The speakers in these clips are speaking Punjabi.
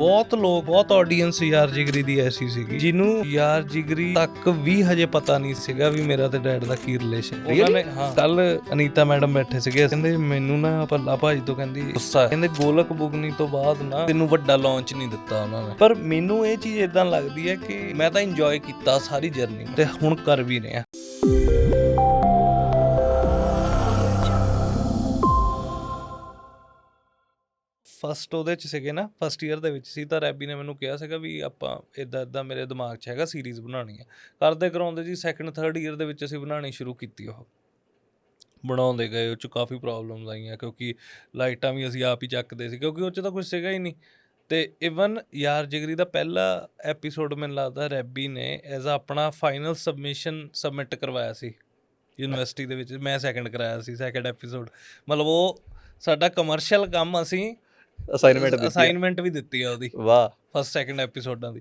ਬਹੁਤ ਲੋਕ ਬਹੁਤ ਆਡੀਅנס ਯਾਰ ਜਿਗਰੀ ਦੀ ਐਸੀ ਸੀਗੀ। ਜਿਹਨੂੰ ਯਾਰ ਜਿਗਰੀ ਤੱਕ ਵੀ ਹਜੇ ਪਤਾ ਨਹੀਂ ਸੀਗਾ ਵੀ ਮੇਰਾ ਤੇ ਡੈਡ ਦਾ ਕੀ ਰਿਲੇਸ਼ਨ ਉਹਨਾਂ ਨੇ ਹਾਂ। ਕੱਲ ਅਨੀਤਾ ਮੈਡਮ ਬੈਠੇ ਸੀਗੇ। ਕਹਿੰਦੇ ਮੈਨੂੰ ਨਾ ਪੱਲਾ ਭਾਜੀ ਤੋਂ ਕਹਿੰਦੀ ਗੁੱਸਾ। ਕਹਿੰਦੇ ਗੋਲਕ ਬੁਗਨੀ ਤੋਂ ਬਾਅਦ ਨਾ ਤੈਨੂੰ ਵੱਡਾ ਲਾਂਚ ਨਹੀਂ ਦਿੱਤਾ ਉਹਨਾਂ ਨੇ। ਪਰ ਮੈਨੂੰ ਇਹ ਚੀਜ਼ ਇਦਾਂ ਲੱਗਦੀ ਹੈ ਕਿ ਮੈਂ ਤਾਂ ਇੰਜੋਏ ਕੀਤਾ ਸਾਰੀ ਜਰਨੀ ਤੇ ਹੁਣ ਕਰ ਵੀ ਰਿਹਾ। ਫਸਟ ਉਹਦੇ ਚ ਸੀਗੇ ਨਾ ਫਸਟ ਈਅਰ ਦੇ ਵਿੱਚ ਸੀ ਤਾਂ ਰੈਬੀ ਨੇ ਮੈਨੂੰ ਕਿਹਾ ਸੀਗਾ ਵੀ ਆਪਾਂ ਇਦਾਂ ਇਦਾਂ ਮੇਰੇ ਦਿਮਾਗ 'ਚ ਹੈਗਾ ਸੀਰੀਜ਼ ਬਣਾਉਣੀ ਆ। ਕਰਦੇ ਕਰਾਉਂਦੇ ਜੀ ਸੈਕੰਡ ਥਰਡ ਈਅਰ ਦੇ ਵਿੱਚ ਅਸੀਂ ਬਣਾਉਣੀ ਸ਼ੁਰੂ ਕੀਤੀ ਉਹ। ਬਣਾਉਂਦੇ ਗਏ, ਉਹ ਚ ਕਾਫੀ ਪ੍ਰੋਬਲਮਸ ਆਈਆਂ ਕਿਉਂਕਿ ਲਾਈਟਾਂ ਵੀ ਅਸੀਂ ਆਪ ਹੀ ਚੱਕਦੇ ਸੀ ਕਿਉਂਕਿ ਉਹ ਚ ਤਾਂ ਕੁਝ ਸੀਗਾ ਹੀ ਨਹੀਂ। ਤੇ ਇਵਨ ਯਾਰ ਜਿਗਰੀ ਦਾ ਪਹਿਲਾ ਐਪੀਸੋਡ ਮੈਨੂੰ ਲੱਗਦਾ ਰੈਬੀ ਨੇ ਐਜ਼ ਆ ਆਪਣਾ ਫਾਈਨਲ ਸਬਮਿਸ਼ਨ ਸਬਮਿਟ ਕਰਵਾਇਆ ਸੀ। ਯੂਨੀਵਰਸਿਟੀ ਦੇ ਵਿੱਚ ਮੈਂ ਸੈਕੰਡ ਕਰਾਇਆ ਸੀ ਸੈਕੰਡ ਐਪੀਸੋਡ ਮਤਲਬ ਉਹ ਸਾਡਾ ਕਮਰਸ਼ੀਅਲ ਕੰਮ ਅਸੀਂ ਅਸਾਈਨਮੈਂਟ ਦਿੱਤੀ ਅਸਾਈਨਮੈਂਟ ਵੀ ਦਿੱਤੀ ਆ ਉਹਦੀ। ਵਾਹ। ਫਸਟ ਸੈਕੰਡ ਐਪੀਸੋਡਾਂ ਦੀ।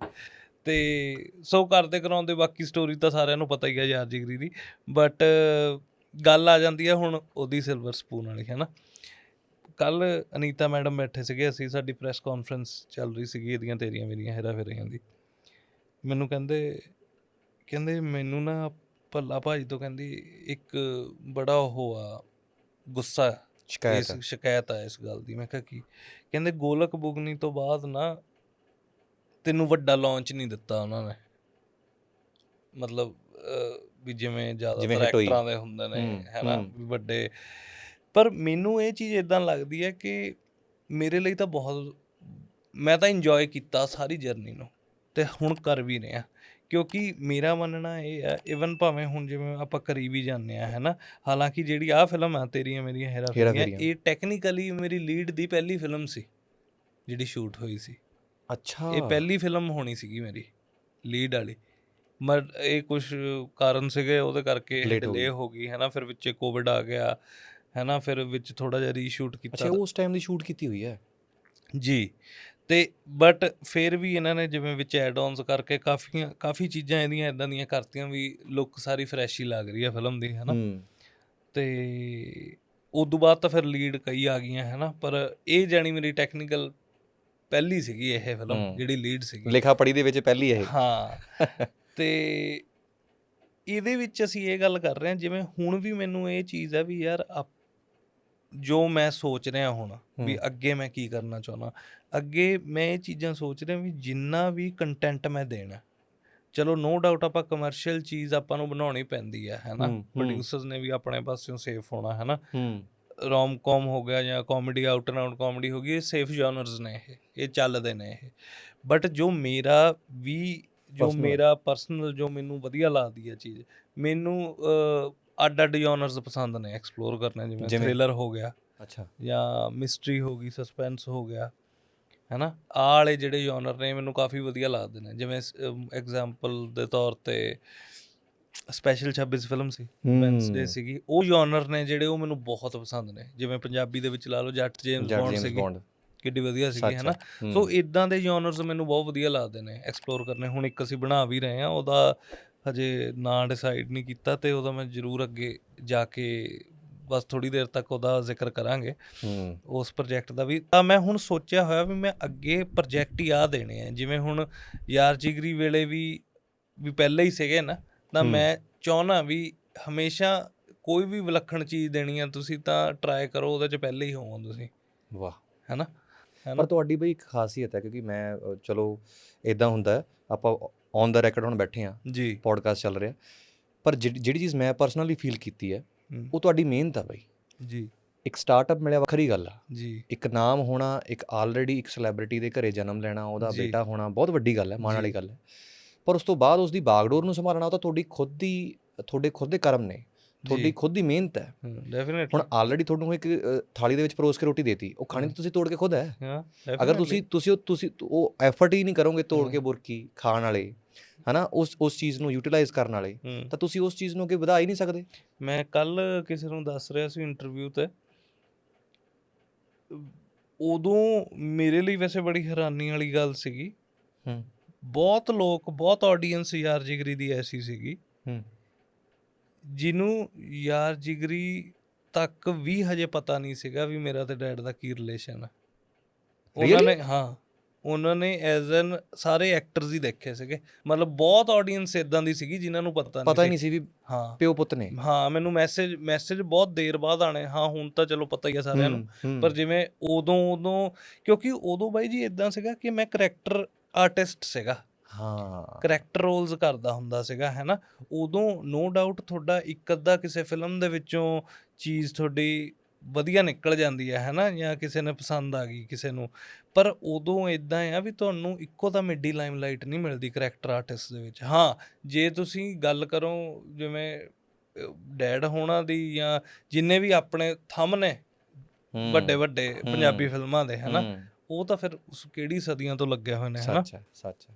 ਤੇ ਸੋ ਕਰਦੇ ਕਰਾਉਂਦੇ ਬਾਕੀ ਸਟੋਰੀ ਤਾਂ ਸਾਰਿਆਂ ਨੂੰ ਪਤਾ ਹੀ ਹੈ ਯਾਰ ਜਿਗਰੀ ਦੀ। ਬਟ ਗੱਲ ਆ ਜਾਂਦੀ ਹੈ ਹੁਣ ਉਹਦੀ ਸਿਲਵਰ ਸਪੂਨ ਵਾਲੀ ਹੈ ਨਾ ਕੱਲ ਅਨੀਤਾ ਮੈਡਮ ਬੈਠੇ ਸੀਗੇ ਅਸੀਂ ਸਾਡੀ ਪ੍ਰੈਸ ਕਾਨਫਰੰਸ ਚੱਲ ਰਹੀ ਸੀਗੀ ਇਹਦੀਆਂ ਤੇਰੀਆਂ ਮੇਰੀਆਂ ਹੈਰਾ ਫੇਰੀਆਂ ਦੀ। ਮੈਨੂੰ ਕਹਿੰਦੇ ਕਹਿੰਦੇ ਮੈਨੂੰ ਨਾ ਭੱਲਾ ਭਾਜੀ ਤੋਂ ਕਹਿੰਦੀ ਇੱਕ ਬੜਾ ਉਹ ਆ ਗੁੱਸਾ ਸ਼ਿਕਾਇਤ ਇਸ ਸ਼ਿਕਾਇਤ ਆ ਇਸ ਗੱਲ ਦੀ। ਮੈਂ ਕਿਹਾ ਕੀ? ਕਹਿੰਦੇ ਗੋਲਕ ਬੁਗਨੀ ਤੋਂ ਬਾਅਦ ਨਾ ਤੈਨੂੰ ਵੱਡਾ ਲਾਂਚ ਨਹੀਂ ਦਿੱਤਾ ਉਹਨਾਂ ਨੇ। ਮਤਲਬ ਵੀ ਜਿਵੇਂ ਜ਼ਿਆਦਾਤਰ। ਐਕਟਰਾਂ ਦੇ ਹੁੰਦੇ ਨੇ ਹੈਨਾ ਵੱਡੇ। ਪਰ ਮੈਨੂੰ ਇਹ ਚੀਜ਼ ਇਦਾਂ ਲੱਗਦੀ ਹੈ ਕਿ ਮੇਰੇ ਲਈ ਤਾਂ ਬਹੁਤ ਮੈਂ ਤਾਂ ਇੰਜੋਏ ਕੀਤਾ ਸਾਰੀ ਜਰਨੀ ਨੂੰ ਤੇ ਹੁਣ ਕਰ ਵੀ ਰਿਹਾ। ਕਿਉਂਕਿ ਮੇਰਾ ਮੰਨਣਾ ਇਹ ਹੈ ਇਵਨ ਭਾਵੇਂ ਹੁਣ ਜਿਵੇਂ ਆਪਾਂ ਕਰੀ ਵੀ ਜਾਂਦੇ ਆ ਹੈਨਾ? ਹਾਲਾਂਕਿ ਜਿਹੜੀ ਆ ਫਿਲਮ ਆ ਤੇਰੀਆਂ ਮੇਰੀਆਂ ਹੈਰਾ ਹੇਰਾ ਫੇਰੀਆਂ। ਇਹ ਟੈਕਨੀਕਲੀ ਮੇਰੀ ਲੀਡ ਦੀ ਪਹਿਲੀ ਫਿਲਮ ਸੀ ਜਿਹੜੀ ਸ਼ੂਟ ਹੋਈ ਸੀ। ਅੱਛਾ। ਇਹ ਪਹਿਲੀ ਫਿਲਮ ਹੋਣੀ ਸੀਗੀ ਮੇਰੀ ਲੀਡ ਵਾਲੀ। ਮਰ ਇਹ ਕੁਝ ਕਾਰਨ ਸੀਗੇ ਉਹਦੇ ਕਰਕੇ ਡਿਲੇ। ਹੋ ਗਈ। ਹੈਨਾ? ਫਿਰ ਵਿੱਚੇ ਕੋਵਿਡ ਆ ਗਿਆ ਹੈਨਾ? ਫਿਰ ਵਿੱਚ ਥੋੜਾ ਜਿਹਾ ਰੀਸ਼ੂਟ ਅੱਛਾ ਕੀਤਾ ਉਸ ਟਾਈਮ ਦੀ ਸ਼ੂਟ ਕੀਤੀ ਹੋਈ ਹੈ? ਜੀ। ਤੇ ਬਟ ਫਿਰ ਵੀ ਇਹਨਾਂ ਨੇ ਜਿਵੇਂ ਵਿੱਚ ਐਡ ਆਨਸ ਕਰਕੇ ਕਾਫੀਆਂ ਕਾਫੀ ਚੀਜ਼ਾਂ ਇਹਦੀਆਂ ਇਦਾਂ ਦੀਆਂ ਕਰਤੀਆਂ ਵੀ ਲੁੱਕ ਸਾਰੀ ਫਰੈਸ਼ ਹੀ ਲੱਗ ਰਹੀ ਹੈ ਫਿਲਮ ਦੀ ਹੈਨਾ? ਹੂੰ। ਤੇ ਉਦੋਂ ਬਾਅਦ ਤਾਂ ਫਿਰ ਲੀਡ ਕਈ ਆ ਗਈਆਂ ਹੈਨਾ? ਪਰ ਇਹ ਜਾਣੀ ਮੇਰੀ ਟੈਕਨੀਕਲ ਪਹਿਲੀ ਸੀਗੀ ਇਹ ਫਿਲਮ ਹੂੰ। ਜਿਹੜੀ ਲੀਡ ਸੀਗੀ। ਲਿਖਾ ਪੜੀ ਦੇ ਵਿੱਚ ਪਹਿਲੀ ਇਹ। ਹਾਂ। ਤੇ ਇਹਦੇ ਵਿੱਚ ਅਸੀਂ ਇਹ ਗੱਲ ਕਰ ਰਹੇ ਹਾਂ ਜਿਵੇਂ ਹੁਣ ਵੀ ਮੈਨੂੰ ਇਹ ਚੀਜ਼ ਹੈ ਵੀ ਯਾਰ ਜੋ ਮੈਂ ਸੋਚ ਰਿਹਾ ਹੁਣ ਵੀ ਹੂੰ। ਅੱਗੇ ਮੈਂ ਕੀ ਕਰਨਾ ਚਾਹੁੰਦਾ ਅੱਗੇ ਮੈਂ ਇਹ ਚੀਜ਼ਾਂ ਸੋਚ ਰਿਹਾ ਵੀ ਜਿੰਨਾ ਵੀ ਕੰਟੈਂਟ ਮੈਂ ਦੇਣਾ ਚਲੋ ਨੋ ਡਾਊਟ ਆਪਾਂ ਕਮਰਸ਼ੀਅਲ ਚੀਜ਼ ਆਪਾਂ ਨੂੰ ਬਣਾਉਣੀ ਪੈਂਦੀ ਹੈ ਹੈਨਾ। ਪ੍ਰੋਡਿਊਸਰਸ ਨੇ ਵੀ ਆਪਣੇ ਪਾਸਿਓਂ ਸੇਫ ਹੋਣਾ ਹੈਨਾ ਹੂੰ ਰੋਮ ਕਾਮ ਹੋ ਗਿਆ ਜਾਂ comedy out and out comedy ਹੋ ਗਈ ਇਹ ਸੇਫ ਜਨਰਸ ਨੇ ਇਹ ਇਹ ਚੱਲਦੇ ਨੇ ਇਹ ਬਟ ਜੋ ਮੇਰਾ ਵੀ ਜੋ। ਮੇਰਾ ਪਰਸਨਲ ਜੋ ਮੈਨੂੰ ਵਧੀਆ ਲੱਗਦੀ ਹੈ ਚੀਜ਼ ਮੈਨੂੰ ਅੱਡ ਅੱਡ ਜਨਰਸ ਪਸੰਦ ਨੇ ਐਕਸਪਲੋਰ ਕਰਨੇ ਜਿਵੇਂ ਜਿਵੇਂ? ਥ੍ਰਿਲਰ ਹੋ ਗਿਆ ਅੱਛਾ ਜਾਂ ਮਿਸਟਰੀ ਹੋ ਗਈ ਸਸਪੈਂਸ ਹੋ ਗਿਆ ਹੈਨਾ ਵਾਲੇ ਜਿਹੜੇ ਜਨਰ ਨੇ ਮੈਨੂੰ ਕਾਫੀ ਵਧੀਆ ਲੱਗਦੇ ਨੇ। ਜਿਵੇਂ ਐਗਜ਼ਾਮਪਲ ਦੇ ਤੌਰ ਤੇ ਸਪੈਸ਼ਲ 26 ਫਿਲਮ ਸੀ ਵੈਂਸਡੇ ਸੀਗੀ। ਉਹ ਜਨਰ ਨੇ ਜਿਹੜੇ ਉਹ ਮੈਨੂੰ ਬਹੁਤ ਪਸੰਦ ਨੇ। ਜਿਵੇਂ ਪੰਜਾਬੀ ਦੇ ਵਿੱਚ ਲਾ ਲਓ ਜੱਟ ਜੇਮਸ ਬੌਂਡ ਸੀਗੀ। ਕਿੱਡੀ ਵਧੀਆ ਸੀਗੀ ਹੈਨਾ। ਸੋ ਇਦਾਂ ਦੇ ਜਨਰਸ ਮੈਨੂੰ ਬਹੁਤ ਵਧੀਆ ਲੱਗਦੇ ਨੇ ਐਕਸਪਲੋਰ ਕਰਨੇ। ਹੁਣ ਇੱਕ ਅਸੀਂ ਬਣਾ ਵੀ ਰਹੇ ਹਾਂ ਉਹਦਾ ਹਜੇ ਨਾਂ ਡਿਸਾਈਡ ਨਹੀਂ ਕੀਤਾ ਤੇ ਉਹਦਾ ਮੈਂ ਜ਼ਰੂਰ ਅੱਗੇ ਜਾ ਕੇ ਬਸ ਥੋੜੀ ਦੇਰ ਤੱਕ ਉਹਦਾ ਜ਼ਿਕਰ ਕਰਾਂਗੇ। ਹੂੰ। ਉਸ ਪ੍ਰੋਜੈਕਟ ਦਾ ਵੀ। ਤਾਂ ਮੈਂ ਹੁਣ ਸੋਚਿਆ ਹੋਇਆ ਵੀ ਮੈਂ ਅੱਗੇ ਪ੍ਰੋਜੈਕਟ ਹੀ ਆ ਦੇਣੇ ਆ। ਜਿਵੇਂ ਹੁਣ ਯਾਰ ਜਿਗਰੀ ਵੇਲੇ ਵੀ ਵੀ ਪਹਿਲੇ ਹੀ ਸੀਗੇ ਨਾ ਤਾਂ ਹੂੰ। ਮੈਂ ਚਾਹਣਾ ਵੀ ਹਮੇਸ਼ਾ ਕੋਈ ਵੀ ਵਿਲੱਖਣ ਚੀਜ਼ ਦੇਣੀ ਆ ਤੁਸੀਂ ਤਾਂ ਟਰਾਈ ਕਰੋ ਉਹਦੇ ਚ ਪਹਿਲੇ ਹੀ ਹੋਵੋ ਤੁਸੀਂ। ਵਾਹ। ਹੈਨਾ? ਪਰ ਹੈਨਾ ਤੁਹਾਡੀ ਬਈ ਇੱਕ ਖਾਸੀਅਤ ਹੈ ਕਿਉਂਕਿ ਮੈਂ ਚਲੋ ਇਦਾਂ ਹੁੰਦਾ ਹੈ, ਆਪਾਂ ਔਨ ਦਾ ਰੈਕੋਰਡ ਹੁਣ ਬੈਠੇ ਆ ਜੀ। ਪੋਡਕਾਸਟ ਚੱਲ ਰਿਹਾ। ਪਰ ਜਿਹੜੀ ਚੀਜ਼ ਮੈਂ ਪਰਸਨਲੀ ਫੀਲ ਕੀਤੀ ਹੈ ਉਹ ਤੁਹਾਡੀ ਮਿਹਨਤ ਆ ਬਈ। ਜੀ। ਇੱਕ ਸਟਾਰਟਅਪ ਮਿਲਿਆ ਵੱਖਰੀ ਗੱਲ ਆ। ਜੀ। ਇੱਕ ਨਾਮ ਹੋਣਾ ਇੱਕ ਆਲਰੇਡੀ ਇੱਕ ਸੈਲੀਬ੍ਰਿਟੀ ਦੇ ਘਰੇ ਜਨਮ ਲੈਣਾ ਉਹਦਾ। ਬੇਟਾ ਹੋਣਾ ਬਹੁਤ ਵੱਡੀ ਗੱਲ ਹੈ ਮਾਣ ਵਾਲੀ। ਗੱਲ ਹੈ ਪਰ ਉਸ ਤੋਂ ਬਾਅਦ ਉਸ ਦੀ ਬਾਗਡੋਰ ਨੂੰ ਸੰਭਾਲਣਾ ਉਹ ਤਾਂ ਤੁਹਾਡੀ ਖੁਦ ਦੀ ਤੁਹਾਡੇ ਖੁਦ ਦੇ ਕਰਮ ਨੇ। ਤੁਹਾਡੀ। ਖੁਦ ਦੀ ਮਿਹਨਤ ਹੈ ਡੈਫੀਨਿਟਲੀ ਹੁਣ ਆਲਰੇਡੀ ਤੁਹਾਨੂੰ ਇੱਕ ਥਾਲੀ ਦੇ ਵਿੱਚ ਪਰੋਸ ਕੇ ਰੋਟੀ ਦੇਤੀ ਉਹ ਖਾਣੀ ਤਾਂ ਤੁਸੀਂ ਤੋੜ ਕੇ ਖੁਦ ਹੈ ਹਾਂ ਅਗਰ ਤੁਸੀਂ ਤੁਸੀਂ ਉਹ ਤੁਸੀਂ ਉਹ ਐਫਰਟ ਹੀ ਨਹੀਂ ਕਰੋਗੇ ਤੋੜ। ਕੇ ਬੁਰਕੀ ਖਾਣ ਵਾਲੇ ਹਨਾ ਉਸ ਉਸ ਚੀਜ਼ ਨੂੰ ਯੂਟਿਲਾਈਜ਼ ਕਰਨ ਵਾਲੇ ਤਾਂ ਤੁਸੀਂ ਉਸ ਚੀਜ਼ ਨੂੰ ਅੱਗੇ ਵਧਾ ਹੀ ਨਹੀਂ ਸਕਦੇ? ਮੈਂ ਕੱਲ ਕਿਸੇ ਨੂੰ ਦੱਸ ਰਿਹਾ ਸੀ ਇੰਟਰਵਿਊ ਤੇ। ਉਦੋਂ ਮੇਰੇ ਲਈ ਵੈਸੇ ਬੜੀ ਹੈਰਾਨੀ ਵਾਲੀ ਗੱਲ ਸੀਗੀ। ਹੂੰ। ਬਹੁਤ ਲੋਕ ਬਹੁਤ ਆਡੀਅנס ਯਾਰ ਜਿਗਰੀ ਦੀ ਐਸੀ ਸੀਗੀ। ਹੂੰ। ਜਿਹਨੂੰ ਯਾਰ ਜਿਗਰੀ ਤੱਕ ਵੀ ਹਜੇ ਪਤਾ ਨਹੀਂ ਸੀਗਾ ਵੀ ਮੇਰਾ ਤੇ ਡੈਡ ਦਾ ਕੀ ਰਿਲੇਸ਼ਨ ਹੈ ਉਹਨਾਂ? ਨੇ ਹਾਂ। ਉਹਨਾਂ ਨੇ ਐਜ਼ ਐਨ ਸਾਰੇ ਐਕਟਰਸ ਹੀ ਦੇਖੇ ਸੀਗੇ। ਮਤਲਬ ਬਹੁਤ ਆਡੀਅנס ਇਦਾਂ ਦੀ ਸੀਗੀ ਜਿਨ੍ਹਾਂ ਨੂੰ ਪਤਾ ਪਤਾ ਹੀ ਨਹੀਂ ਸੀ ਵੀ ਹਾਂ। ਪਿਓ ਪੁੱਤ ਨੇ। ਹਾਂ ਮੈਨੂੰ ਮੈਸੇਜ ਮੈਸੇਜ ਬਹੁਤ ਦੇਰ ਬਾਅਦ ਆਣੇ ਹਾਂ ਹੁਣ ਤਾਂ ਚਲੋ ਪਤਾ ਹੀ ਆ ਸਾਰਿਆਂ ਨੂੰ। ਪਰ ਜਿਵੇਂ ਉਦੋਂ ਉਦੋਂ ਕਿਉਂਕਿ ਉਦੋਂ ਬਾਈ ਜੀ ਇਦਾਂ ਸੀਗਾ ਕਿ ਮੈਂ ਕਰੈਕਟਰ ਆਰਟਿਸਟ ਸੀਗਾ। ਹਾਂ। ਕਰੈਕਟਰ ਰੋਲਸ ਕਰਦਾ ਹੁੰਦਾ ਸੀਗਾ ਹੈਨਾ? ਉਦੋਂ ਨੋ ਡਾਊਟ ਤੁਹਾਡਾ ਇੱਕ ਅੱਧਾ ਕਿਸੇ ਫਿਲਮ ਦੇ ਵਿੱਚੋਂ ਚੀਜ਼ ਤੁਹਾਡੀ ਵਧੀਆ ਨਿਕਲ ਜਾਂਦੀ ਹੈ ਹੈਨਾ ਜਾਂ ਕਿਸੇ ਨੇ ਪਸੰਦ ਆ ਗਈ ਕਿਸੇ ਨੂੰ। ਪਰ ਉਦੋਂ ਇਦਾਂ ਆ ਵੀ ਤੁਹਾਨੂੰ ਇੱਕੋ ਤਾਂ ਮਿੱਡੀ ਲਾਈਮਲਾਈਟ ਨਹੀਂ ਮਿਲਦੀ ਕਰੈਕਟਰ ਆਰਟਿਸਟ ਦੇ ਵਿੱਚ। ਹਾਂ ਜੇ ਤੁਸੀਂ ਗੱਲ ਕਰੋ ਜਿਵੇਂ ਡੈਡ ਹੋਣਾ ਦੀ ਜਾਂ ਜਿੰਨੇ ਵੀ ਆਪਣੇ ਥੰਮ ਨੇ ਵੱਡੇ ਵੱਡੇ। ਪੰਜਾਬੀ ਫਿਲਮਾਂ ਦੇ ਹੈਨਾ ਉਹ ਤਾਂ ਫਿਰ ਉਸ ਕਿਹੜੀ ਸਦੀਆਂ ਤੋਂ ਲੱਗੇ ਹੋਏ ਨੇ ਹੈਨਾ ਸੱਚ ਹੈ ਸੱਚ ਹੈ।